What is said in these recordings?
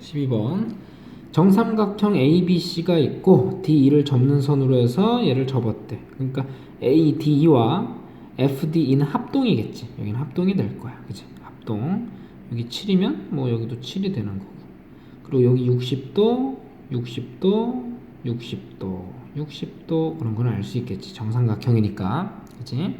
12번. 정삼각형 ABC가 있고 DE를 접는 선으로 해서 얘를 접었대. 그러니까 ADE와 FDE는 합동이겠지. 여기는 합동이 될 거야. 그지? 합동. 여기 7이면 뭐 여기도 7이 되는 거고. 그리고 여기 60도, 60도, 60도, 60도 그런 건 알 수 있겠지. 정삼각형이니까. 그지?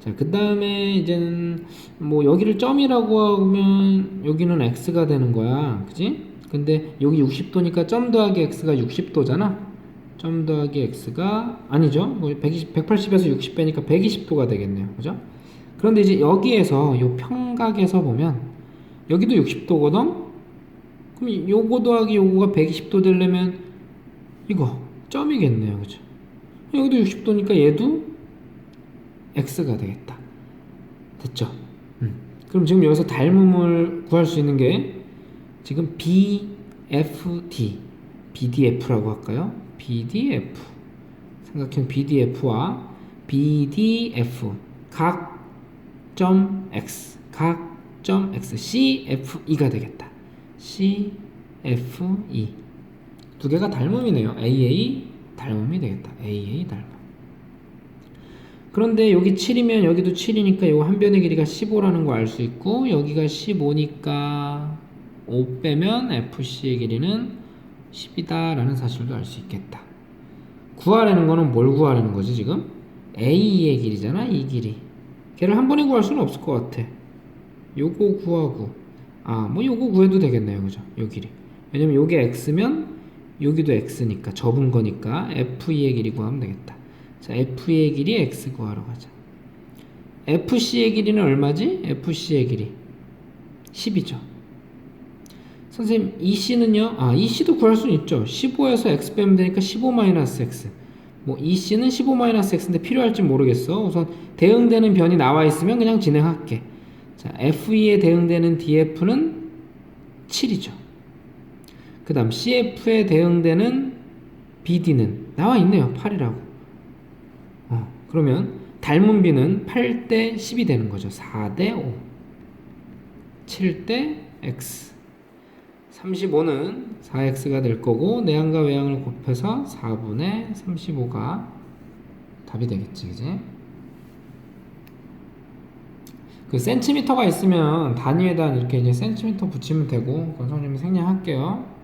자, 그 다음에 이제는 뭐 여기를 점이라고 하면 여기는 x가 되는 거야. 그지? 근데 여기 60도니까 점 더하기 x가 60도잖아. 점 더하기 x가 아니죠. 뭐 120, 180에서 60 빼니까 120도가 되겠네요. 그죠? 그런데 이제 여기에서 요 평각에서 보면 여기도 60도거든. 그럼 요거 더하기 요거가 120도 되려면 이거 점이겠네요. 그죠? 여기도 60도니까 얘도 x가 되겠다. 됐죠? 음. 그럼 지금 여기서 닮음을 구할 수 있는 게 지금 BFD, BDF라고 할까요? BDF 삼각형 BDF와 BDF 각점 X 각점 X CFE가 되겠다. CFE 두 개가 닮음이네요. AA 닮음이 되겠다. AA 닮음. 그런데 여기 7이면 여기도 7이니까 요한 변의 길이가 15라는 거 알 수 있고 여기가 15니까 5 빼면 FC의 길이는 10이다 라는 사실도 알 수 있겠다. 구하라는 거는 뭘 구하라는 거지 지금? A의 길이잖아 이 길이. 걔를 한 번에 구할 수는 없을 것 같아. 요거 구하고. 아뭐 요거 구해도 되겠네요 그죠? 요 길이. 왜냐면 요게 X면 여기도 X니까 접은 거니까 FE의 길이 구하면 되겠다 자, F의 길이 X 구하러 가자. FC의 길이는 얼마지? FC의 길이 10이죠. 선생님, EC는요? 아, EC도 구할 수는 있죠. 15에서 X 빼면 되니까 15-X. 뭐 EC는 15-X인데 필요할지 모르겠어. 우선 대응되는 변이 나와 있으면 그냥 진행할게. 자, FE에 대응되는 DF는 7이죠. 그 다음 CF에 대응되는 BD는 나와 있네요. 8이라고. 어, 그러면 닮은 비는 8대 10이 되는 거죠. 4대 5. 7대 x. 35는 4x가 될 거고 내항과 외항을 곱해서 4분의 35가 답이 되겠지. 그지? 그 센티미터가 있으면 단위에다 이렇게 이제 센티미터 붙이면 되고 그건 선생님이 생략할게요.